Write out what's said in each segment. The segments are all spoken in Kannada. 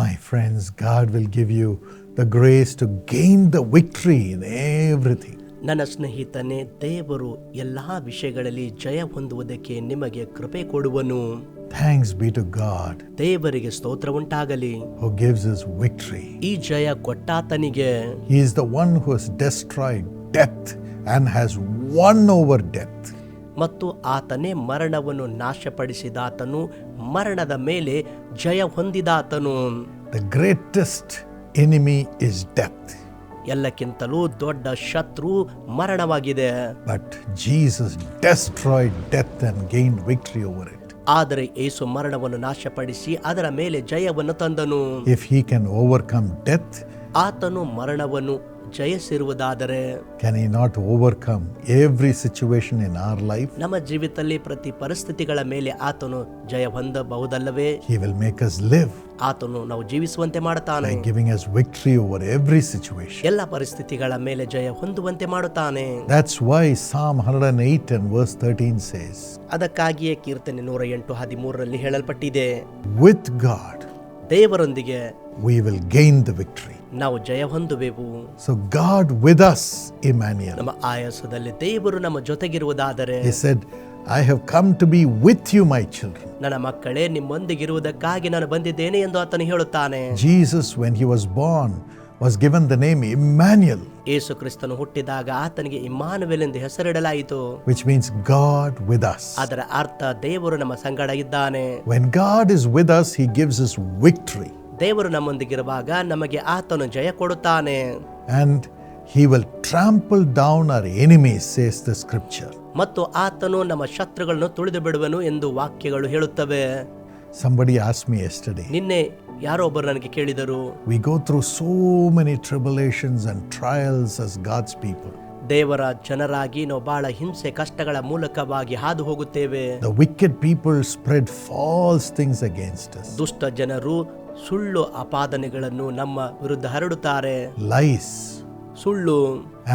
My friends, God will give you the grace to gain the victory in everything. ನನ್ನ ಸ್ನೇಹಿತನೇ ದೇವರು ಎಲ್ಲಾ ವಿಷಯಗಳಲ್ಲಿ ಜಯ ಹೊಂದುವುದಕ್ಕೆ ನಿಮಗೆ ಕೃಪೆ ಕೊಡುವನು Thanks be to God ದೇವರಿಗೆ ಸ್ತೋತ್ರ ಉಂಟಾಗಲಿ who gives us victory. ಈ ಜಯ ಕೊಟ್ಟಾತನಿಗೆ He is the one who has destroyed death and has won over death. ಮತ್ತು ಆತನೇ ಮರಣವನ್ನು ನಾಶಪಡಿಸಿದಾತನು ಮರಣದ ಮೇಲೆ ಜಯ ಹೊಂದಿದಾತನು. The greatest enemy is death ಎಲ್ಲಕ್ಕಿಂತಲೂ ದೊಡ್ಡ ಶತ್ರು ಮರಣವಾಗಿದೆ. But Jesus destroyed death and gain victory over it ಆದರೆ ಏಸು ಮರಣವನ್ನು ನಾಶಪಡಿಸಿ ಅದರ ಮೇಲೆ ಜಯವನ್ನು ತಂದನು. If he can overcome death ಆತನು ಮರಣವನ್ನು ಜಯಿಸಿರುವುದಾದರೆ can he not overcome every situation in our life ನಮ್ಮ ಜೀವಿತದಲ್ಲಿ ಪ್ರತಿ ಪರಿಸ್ಥಿತಿಗಳ ಮೇಲೆ ಆತನು ಜಯ ಹೊಂದಬಹುದಲ್ಲವೇ? He will make us live ಆತನು ನಾವು ಜೀವಿಸುವಂತೆ ಮಾಡುತ್ತಾನೆ. Giving us us over every situation situation. ಎಲ್ಲ ಪರಿಸ್ಥಿತಿಗಳ ಮೇಲೆ ಜಯ ಹೊಂದುವಂತೆ ಮಾಡುತ್ತಾನೆ. ದಟ್ಸ್ ವೈ ಸಾಮ್ 108 and verse 13 says, ಅದಕ್ಕಾಗಿಯೇ ಕೀರ್ತನೆ 108 13 ರಲ್ಲಿ ಹೇಳಲ್ಪಟ್ಟಿದೆ. ವಿತ್ ಗಾಡ್ ದೇವರೊಂದಿಗೆ we will gain the victory. ನಾವು ಜಯ ಹೊಂದುವೆವು So, God with us, Emmanuel. ನಮ್ಮ ಆಯಾಸದಲ್ಲಿ ದೇವರು ನಮ್ಮ ಜೊತೆಗಿರುವುದಾದರೆ He said, I have come to be with you, my children. ನನ್ನ ಮಕ್ಕಳೇ ನಿಮ್ಮೊಂದಿಗಿರುವುದಕ್ಕಾಗಿ ನಾನು ಬಂದಿದ್ದೇನೆ ಎಂದು ಆತನು ಹೇಳುತ್ತಾನೆ Jesus, when he was born, was given the name Emmanuel, ಯೇಸು ಕ್ರಿಸ್ತನು ಹುಟ್ಟಿದಾಗ ಆತನಿಗೆ ಇಮ್ಮಾನುವೆಲ್ ಎಂದು ಹೆಸರಿಡಲಾಯಿತು which means God with us. ಅದರ ಅರ್ಥ ದೇವರು ನಮ್ಮ ಸಂಗಡ ಇದ್ದಾನೆ When God is with us, he gives us victory. ದೇವರು ನಮ್ಮೊಂದಿಗಿರುವಾಗ ನಮಗೆ ಆತನು ಜಯ ಕೊಡುತ್ತಾನೆ. And he will trample down our enemies says the scripture ಮತ್ತು ಆತನು ನಮ್ಮ ಶತ್ರುಗಳನ್ನು ತುಳಿದು ಬಿಡುವನು ಎಂದು ವಾಕ್ಯಗಳು ಹೇಳುತ್ತವೆ. ಸಂಬಡಿ ಆಸ್ಮಿ ಎಸ್ಟರ್ಡೇ ನಿನ್ನೆ ಯಾರೋ ಒಬ್ಬರು ನನಗೆ ಕೇಳಿದರು. We go through so many tribulations and trials as God's people ದೇವರ ಜನರಾಗಿ ನಾವು ಬಹಳ ಹಿಂಸೆ ಕಷ್ಟಗಳ ಮೂಲಕವಾಗಿ ಹಾದು ಹೋಗುತ್ತೇವೆ. The wicked people spread false things against ದುಷ್ಟ ಜನರು ಸುಳ್ಳು ಅಪಾದನೆಗಳನ್ನು ನಮ್ಮ ವಿರುದ್ಧ ಹರಡುತ್ತಾರೆ lies, ಸುಳ್ಳು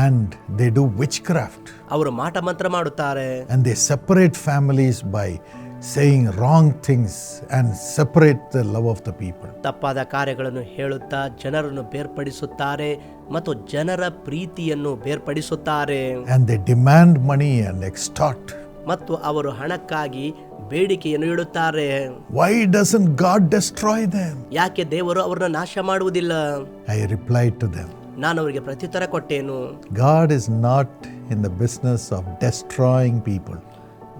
and they do witchcraft. ಅವರು ಮಾಟ ಮಂತ್ರ ಮಾಡುತ್ತಾರೆ And they separate families by saying wrong things and separate the love of the people. ತಪ್ಪಾದ ಕಾರ್ಯಗಳನ್ನು ಹೇಳುತ್ತಾ ಜನರನ್ನು ಬೇರ್ಪಡಿಸುತ್ತಾರೆ ಮತ್ತು ಜನರ ಪ್ರೀತಿಯನ್ನು ಬೇರ್ಪಡಿಸುತ್ತಾರೆ And they demand money and extort. ಮತ್ತು ಅವರು ಹಣಕ್ಕಾಗಿ ಬೇಡಿಕೆಯನ್ನು ಇಡುತ್ತಾರೆ. ವೈ ಡಸನ್ ಗಾಡ್ ಡೆಸ್ಟ್ರಾಯ್ ಯಾಕೆ ದೇವರು ಅವರನ್ನು ನಾಶ ಮಾಡುವುದಿಲ್ಲ? ಐ ರಿಪ್ಲೈ ಟು ದೇವ್ ನಾನು ಅವರಿಗೆ ಪ್ರತ್ಯುತ್ತರ ಕೊಟ್ಟೇನು. God is not in the business of destroying people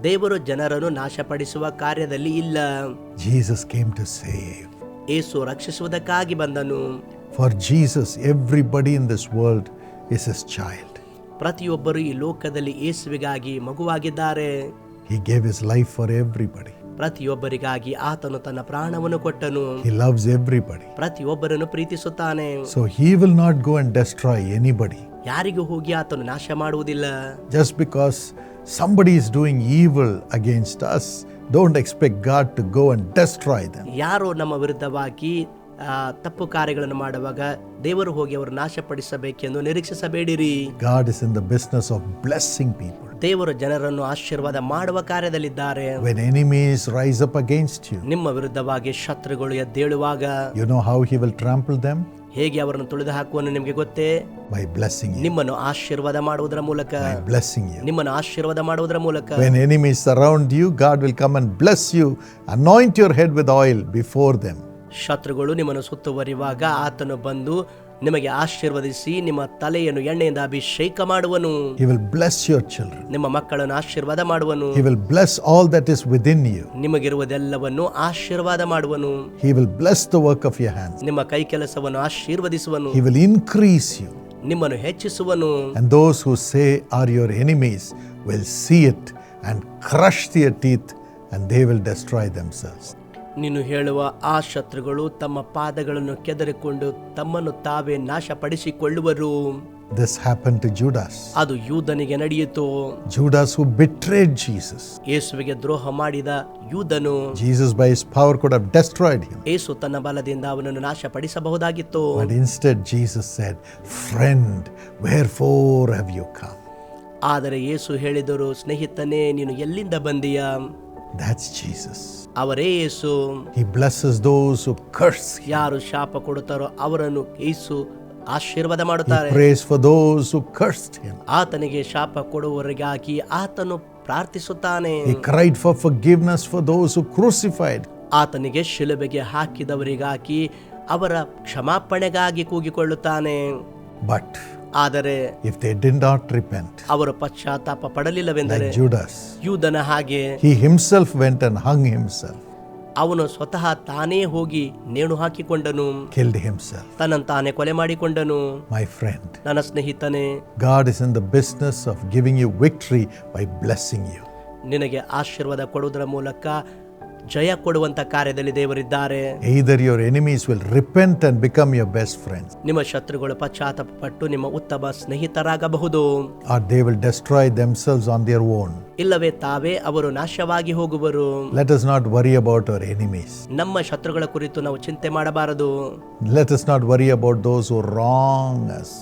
ದೇವರು ಜನರನ್ನು ನಾಶಪಡಿಸುವ ಕಾರ್ಯದಲ್ಲಿ ಇಲ್ಲ. ಜೀಸಸ್ ಕೇಮ್ ಟು ಸೇವ್ ಯೇಸು ರಕ್ಷಿಸುವುದಕ್ಕಾಗಿ ಬಂದನು. For Jesus everybody in this world is his child ಪ್ರತಿಯೊಬ್ಬರು ಈ ಲೋಕದಲ್ಲಿ ಯೇಸುವಿಗಾಗಿ ಮಗುವಾಗಿದ್ದಾರೆ He gave his life for everybody. ಪ್ರತಿಯೊಬ್ಬರಿಗಾಗಿ ಆತನು ತನ್ನ ಪ್ರಾಣವನ್ನು ಕೊಟ್ಟನು He loves everybody. ಪ್ರತಿಯೊಬ್ಬರನ್ನು ಪ್ರೀತಿಸುತ್ತಾನೆ So he will not go and destroy anybody. ಯಾರಿಗೂ ಹೋಗಿ ಆತನು ನಾಶ ಮಾಡುವುದಿಲ್ಲ Just because somebody is doing evil against us, don't expect God to go and destroy them. ಯಾರೋ ನಮ್ಮ ವಿರುದ್ಧವಾಗಿ ತಪ್ಪು ಕಾರ್ಯಗಳನ್ನು ಮಾಡುವಾಗ ದೇವರು ಹೋಗಿ ಅವರು ನಾಶಪಡಿಸಬೇಕೆಂದು ನಿರೀಕ್ಷಿಸಬೇಡಿರಿ. God is in the business of blessing people ದೇವರು ಜನರನ್ನು ಆಶೀರ್ವಾದ ಮಾಡುವ ಕಾರ್ಯದಲ್ಲಿದ್ದಾರೆ. When enemies rise up against you ನಿಮ್ಮ ವಿರುದ್ಧವಾಗಿ ಶತ್ರುಗಳು ಎದ್ದೇಳುವಾಗ you know how he will trample them ಹೇಗೆ ಅವರನ್ನು ತುಳಿದು ಹಾಕುವನು ನಿಮಗೆ ಗೊತ್ತೇ? ಮೈ ಬ್ಲೆಸ್ಸಿಂಗ್ ನಿಮ್ಮನ್ನು ಆಶೀರ್ವಾದ ಮಾಡುವುದರ ಮೂಲಕ. ಬ್ಲೆಸ್ಸಿಂಗ್ ಯು ನಿಮ್ಮನ್ನು ಆಶೀರ್ವಾದ ಮಾಡುವುದರ ಮೂಲಕ. When enemies around you God will come and bless you anoint your head with oil before them ಶತ್ರುಗಳು ನಿಮ್ಮನ್ನು ಸುತ್ತುವರಿಯುವಾಗ ಆತನು ಬಂದು ನಿಮಗೆ ಆಶೀರ್ವದಿಸಿ ನಿಮ್ಮ ತಲೆಯನ್ನು ಎಣ್ಣೆಯಿಂದ ಅಭಿಷೇಕ ಮಾಡುವನು He will bless your children. ನಿಮ್ಮ ಮಕ್ಕಳನ್ನು ಆಶೀರ್ವಾದ ಮಾಡುವನು He will bless all that is within you. ನಿಮಗಿರುವುದೆಲ್ಲವನ್ನು ಆಶೀರ್ವಾದ ಮಾಡುವನು He will bless the work of your hands. ನಿಮ್ಮ ಕೈ ಕೆಲಸವನ್ನು ಆಶೀರ್ವದಿಸುವನು He will increase you. ನಿಮ್ಮನ್ನು ಹೆಚ್ಚಿಸುವನು And those who say are your enemies will see it and crush their teeth and they will destroy themselves. ನೀನು ಹೇಳುವ ಆ ಶತ್ರುಗಳು ತಮ್ಮ ಪಾದಗಳನ್ನು ಕೆದರಿಕೊಂಡು ತಮ್ಮನ್ನು ತಾವೇ ನಾಶಪಡಿಸಿಕೊಳ್ಳುವರು This happened to Judas. ಅದು ಯೂದನಿಗೆ ನಡೆಯಿತು Judas who betrayed Jesus. ಯೇಸುವಿಗೆ ದ್ರೋಹ ಮಾಡಿದ ಯೂದನು Jesus by his power could have destroyed him. ಯೇಸು ತನ್ನ ಬಲದಿಂದ ಅವನನ್ನು ನಾಶಪಡಿಸಬಹುದಾಗಿತ್ತು But instead Jesus said, Friend, wherefore have you come? ಆದರೆ ಯೇಸು ಹೇಳಿದರು ಸ್ನೇಹಿತನೇ ನೀನು ಎಲ್ಲಿಂದ ಬಂದೀಯ That's Jesus. ಅವರೇ ಯೇಸು He blesses those who curse Yaru ಯಾರು ಶಾಪ ಕೊಡುತ್ತಾರೋ ಅವರನ್ನು ಯೇಸು ಆಶೀರ್ವಾದ He prays for those who cursed Him. ಆತನಿಗೆ ಶಾಪ ಕೊಡುವವರಿಗಾಗಿ ಆತನು ಪ್ರಾರ್ಥಿಸುತ್ತಾನೆ He cried for forgiveness for those who crucified. ಆತನಿಗೆ ಶಿಲುಬೆಗೆ ಹಾಕಿದವರಿಗಾಗಿ ಅವರ ಕ್ಷಮಾಪಣೆಗಾಗಿ ಕೂಗಿಕೊಳ್ಳುತ್ತಾನೆ But ಆದರೆ if they did not repent, ಅವರು ಪಶ್ಚಾತ್ತಾಪ ಪಡಲಿಲ್ಲವೆಂದರೆ like Judas, ಯೂದನ ಹಾಗೆ he himself went and hung himself, ಅವನು ಸ್ವತಃ ತಾನೇ ಹೋಗಿ ನೇಣು ಹಾಕಿಕೊಂಡನು killed himself. ತನ್ನಂತಾನೆ ಕೊಲೆ ಮಾಡಿಕೊಂಡನು My friend, ನನ್ನ ಸ್ನೇಹಿತನೇ God is in the business of giving you victory by blessing you. ನಿನಗೆ ಆಶೀರ್ವಾದ ಕೊಡುವುದರ ಮೂಲಕ ಜಯ ಕೊಡುವಂತ ಕಾರ್ಯದಲ್ಲಿ ದೇವರಿದ್ದಾರೆ. Either your enemies will repent and become your best friends ನಿಮ್ಮ ಶತ್ರುಗಳು ಪಶ್ಚಾತ್ತಪಟ್ಟು ನಿಮ್ಮ ಉತ್ತಮ ಸ್ನೇಹಿತರಾಗಬಹುದು. Or they will destroy themselves on their own ಇಲ್ಲವೇ ತಾವೇ ಅವರು ನಾಶವಾಗಿ ಹೋಗುವರು. Let us not worry about our enemies ನಮ್ಮ ಶತ್ರುಗಳ ಕುರಿತು ನಾವು ಚಿಂತೆ ಮಾಡಬಾರದು. Let us not worry about those who wrong us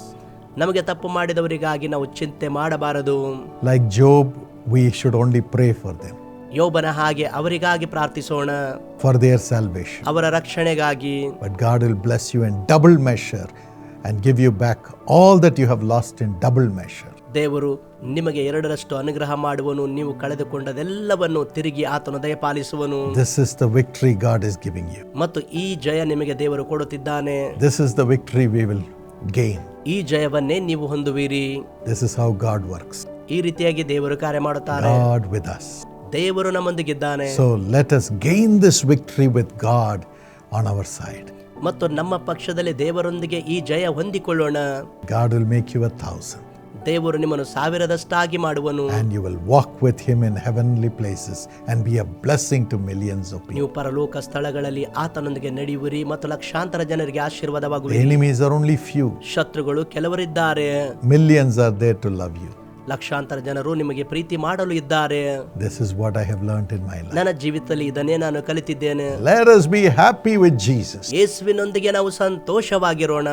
ನಮಗೆ ತಪ್ಪು ಮಾಡಿದವರಿಗಾಗಿ ನಾವು ಚಿಂತೆ ಮಾಡಬಾರದು. Like Job we should only pray for them ಯೋಬನ ಹಾಗೆ ಅವರಿಗಾಗಿ ಪ್ರಾರ್ಥಿಸೋಣ. For their salvation. ಅವರ ರಕ್ಷಣೆಗಾಗಿ. But God will bless you in double measure and give you back all that you have lost in double measure ದೇವರು ನಿಮಗೆ ಎರಡರಷ್ಟು ಅನುಗ್ರಹ ಮಾಡುವನು. ನೀವು ಕಳೆದುಕೊಂಡದೆಲ್ಲವನ್ನು ತಿರುಗಿ ಆತನು ದಯಪಾಲಿಸುವನು. This is the victory God is giving you ಮತ್ತು ಈ ಜಯ ನಿಮಗೆ ದೇವರು ಕೊಡುತ್ತಿದ್ದಾನೆ. This is the victory we will gain ಈ ಜಯವನ್ನೇ ನೀವು ಹೊಂದುವಿರಿ. This is how God works ಈ ರೀತಿಯಾಗಿ ದೇವರು ಕಾರ್ಯ ಮಾಡುತ್ತಾರೆ. God with us. ದೇವರು ನಮ್ಮೊಂದಿಗಿದ್ದಾನೆ so let us gain this victory with God on our side. ಮತ್ತು ನಮ್ಮ ಪಕ್ಷದಲ್ಲಿ ದೇವರೊಂದಿಗೆ ಈ ಜಯ ಹೊಂದಿಕೊಳ್ಳೋಣ God will make you a thousand, ದೇವರು ನಿಮ್ಮನ್ನು ಸಾವಿರದಷ್ಟಾಗಿ ಮಾಡುವನು and you will walk with Him in heavenly places and be a blessing to millions of people. ನೀವು ಪರಲೋಕ ಸ್ಥಳಗಳಲ್ಲಿ ಆತನೊಂದಿಗೆ ನಡೆಯುವಿರಿ ಮತ್ತು ಲಕ್ಷಾಂತರ ಜನರಿಗೆ The ಆಶೀರ್ವಾದವಾಗುವಿರಿ enemies are only few, ಶತ್ರುಗಳು ಕೆಲವರಿದ್ದಾರೆ millions are there to love you. ಲಕ್ಷಾಂತರ ಜನರು ನಿಮಗೆ ಪ್ರೀತಿ ಮಾಡಲು ಇದ್ದಾರೆ This is what I have learned in my life. ನನ್ನ ಜೀವಿತದಲ್ಲಿ ಇದನ್ನೇ ನಾನು ಕಲಿತಿದ್ದೇನೆ Let us be happy with Jesus, ಯೇಸುವಿನೊಂದಿಗೆ ನಾವು ಸಂತೋಷವಾಗಿರೋಣ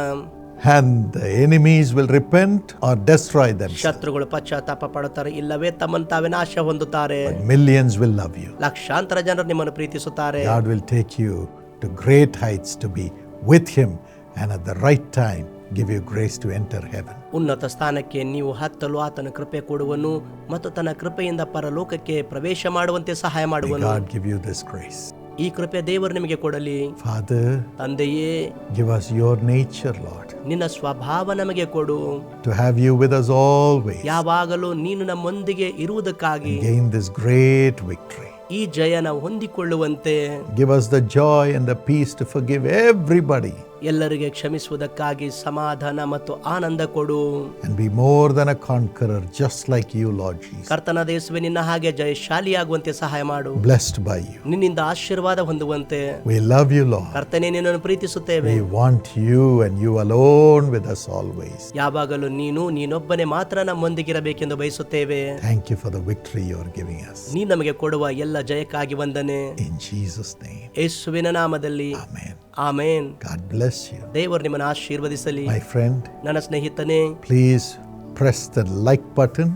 and the enemies will repent or destroy them. ಶತ್ರುಗಳು ಪಶ್ಚಾತ್ತಾಪ ಪಡುತ್ತಾರೆ ಇಲ್ಲವೇ ತಮ್ಮನ್ನು ತಾವೇ ನಾಶ ಹೊಂದುತ್ತಾರೆ Millions will love you. ಲಕ್ಷಾಂತರ ಜನರು ನಿಮ್ಮನ್ನು ಪ್ರೀತಿಸುತ್ತಾರೆ God will take you to great heights to be with Him and at the right time give you grace to enter heaven. ಉನ್ನತ ಸ್ಥಾನಕ್ಕೆ ನೀವು ಹತ್ತಲು ಆತನ ಕೃಪೆ ಕೊಡುವನು ಮತ್ತು ತನ್ನ ಕೃಪೆಯಿಂದ ಪರಲೋಕಕ್ಕೆ ಪ್ರವೇಶ ಮಾಡುವಂತೆ ಸಹಾಯ May ಮಾಡುವನು God give you this grace. ಈ ಕೃಪೆ ದೇವರು ನಿಮಗೆ ಕೊಡಲಿ Father, ತಂದೆಯೇ give us your nature, Lord, ನಿನ್ನ ಸ್ವಭಾವ ನಮಗೆ ಕೊಡು to have you with us always. ಯಾವಾಗಲೂ ನೀನು ನಮ್ಮೊಂದಿಗೆ ಇರುವುದಕ್ಕಾಗಿ Gain this great victory. ಈ ಜಯ ನಾವು ಹೊಂದಿಕೊಳ್ಳುವಂತೆ Give us the joy and the peace to forgive everybody ಎಲ್ಲರಿಗೆ ಕ್ಷಮಿಸುವುದಕ್ಕಾಗಿ ಸಮಾಧಾನ ಮತ್ತು ಆನಂದ ಕೊಡು and be more than a conqueror, just like you, Lord Jesus. ಕರ್ತನ ದೇಶವೇ ನಿನ್ನ ಹಾಗೆ ಜಯಶಾಲಿಯಾಗುವಂತೆ ಸಹಾಯ ಮಾಡು Blessed by you. ನಿನ್ನಿಂದ ಆಶೀರ್ವಾದ ಹೊಂದುವಂತೆ We love you, Lord. ಕರ್ತನೆ ನಿನ್ನನ್ನು ಪ್ರೀತಿಸುತ್ತೇವೆ We want you and you alone with us always. ಯಾವಾಗಲೂ ನೀನು ನೀನೊಬ್ಬನೇ ಮಾತ್ರ ನಮ್ಮೊಂದಿಗಿರಬೇಕೆಂದು ಬಯಸುತ್ತೇವೆ Thank you for the victory you are giving us. ನೀ ನಮಗೆ ಕೊಡುವ ಎಲ್ಲ ಜಯಕ್ಕಾಗಿ ವಂದನೆ In Jesus' name. ಯೇಸುವಿನ ನಾಮದಲ್ಲಿ Amen. Amen God bless you. ದೇವರು ನಿಮ್ಮನ್ನು ಆಶೀರ್ವದಿಸಲಿ My friend, ನನ್ನ ಸ್ನೇಹಿತನೇ please press the like button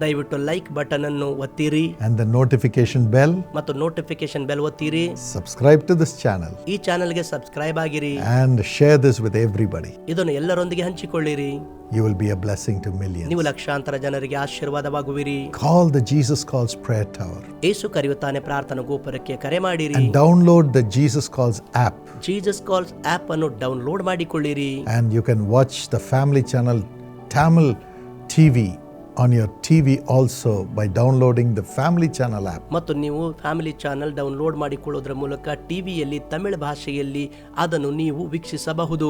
ದಯವಿಟ್ಟು ಲೈಕ್ ಬಟನ್ ಅನ್ನು ಒತ್ತಿರಿ and the notification bell. ಮತ್ತು ನೋಟಿಫಿಕೇಶನ್ ಬೆಲ್ ಒತ್ತಿರಿ Subscribe to this channel ಈ ಚಾನೆಲ್ಗೆ ಸಬ್ಸ್ಕ್ರೈಬ್ ಆಗಿರಿ and share this with everybody. ಇದನ್ನು ಎಲ್ಲರೊಂದಿಗೆ ಹಂಚಿಕೊಳ್ಳಿರಿ You will be a blessing to millions. ನೀವು ಲಕ್ಷಾಂತರ ಜನರಿಗೆ ಆಶೀರ್ವಾದವಾಗುವಿರಿ Call the Jesus Calls Prayer Tower ಏಸು ಕರೆಯುತ್ತಾನೆ ಪ್ರಾರ್ಥನಾ ಗೋಪುರಕ್ಕೆ ಕರೆ ಮಾಡಿರಿ and download the Jesus Calls app. Jesus calls app ಅನ್ನು ಡೌನ್ಲೋಡ್ ಮಾಡಿಕೊಳ್ಳಿರಿ And you can watch the family channel Tamil TV on your TV also by downloading the family channel app. ಮತ್ತು ನೀವು ಫ್ಯಾಮಿಲಿ ಚಾನೆಲ್ ಡೌನ್ಲೋಡ್ ಮಾಡಿಕೊಳ್ಳೋದ್ರ ಮೂಲಕ ಟಿವಿಯಲ್ಲಿ ತಮಿಳು ಭಾಷೆಯಲ್ಲಿ ಅದನ್ನು ನೀವು ವೀಕ್ಷಿಸಬಹುದು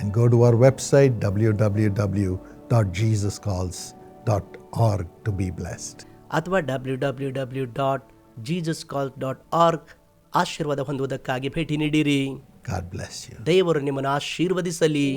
And go to our website www.jesuscalls.org to be blessed. ಅಥವಾ W W W dot Jesus call dot org ಆಶೀರ್ವಾದ ಹೊಂದುವುದಕ್ಕಾಗಿ ಭೇಟಿ ನೀಡಿರಿ God bless you. ದೇವರು ನಿಮ್ಮನ್ನು ಆಶೀರ್ವದಿಸಲಿ